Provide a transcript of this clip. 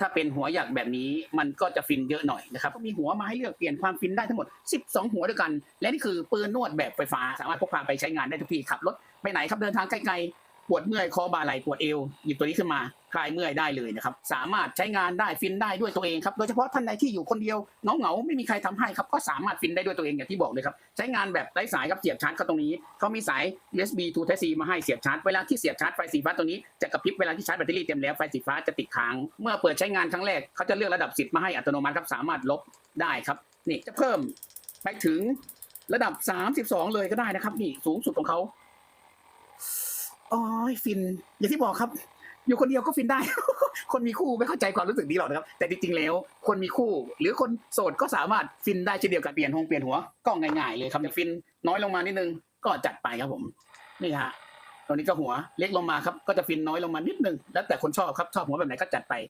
ถ้าเป็นหัวหยักแบบนี้มันก็จะฟินเยอะหน่อยนะครับก็มีหัวมาให้เลือกเปลี่ยนความฟินได้ทั้งหมด 12 หัวด้วยกัน และนี่คือปืนนวดแบบไฟฟ้าสามารถพกพาไปใช้งานได้ทุกที่ขับรถไปไหนครับเดินทางไกลๆ ปวดเมื่อยคอบ่าไหล่ปวดเอวหยิบตัวนี้ขึ้นมาคลายเมื่อยได้เลยนะครับ สามารถใช้งานได้ฟินได้ด้วยตัวเองครับโดยเฉพาะท่านใดที่อยู่คนเดียวเหงาไม่มีใครทำให้ครับก็สามารถฟินได้ด้วยตัวเองอย่างที่บอกเลยครับใช้งานแบบไร้สายครับเสียบชาร์จเข้าตรงนี้เขามีสาย USB to Type C มาให้เสียบชาร์จเวลาที่เสียบชาร์จไฟสีฟ้าตัวนี้จะกระพริบเวลาที่ชาร์จแบตเตอรี่เต็มแล้วไฟสีฟ้าจะติดค้างเมื่อเปิดใช้งานครั้งแรกเขาจะเลือกระดับ 10 มาให้อัตโนมัติครับสามารถลบได้ครับนี่จะเพิ่มไปถึงระดับ 32 เลยก็ได้นะครับนี่สูงสุดของเขา อ๋อฟิน อย่างที่บอกครับ อยู่คนเดียวก็ฟินได้ คนมีคู่ไม่เข้าใจความรู้สึกนี้หรอกนะครับ แต่จริงๆแล้ว คนมีคู่ หรือคนโสดก็สามารถฟินได้เช่นเดียวกันเปลี่ยนหงเปลี่ยนหัวก็ง่ายๆเลยครับจะฟินน้อยลงมานิดนึงก็จัดไปครับผมนี่ฮะตัวนี้ก็หัวเล็กลงมาครับก็จะฟินน้อยลงมานิดนึงแล้วแต่คนชอบครับชอบหัวแบบไหนก็จัดไป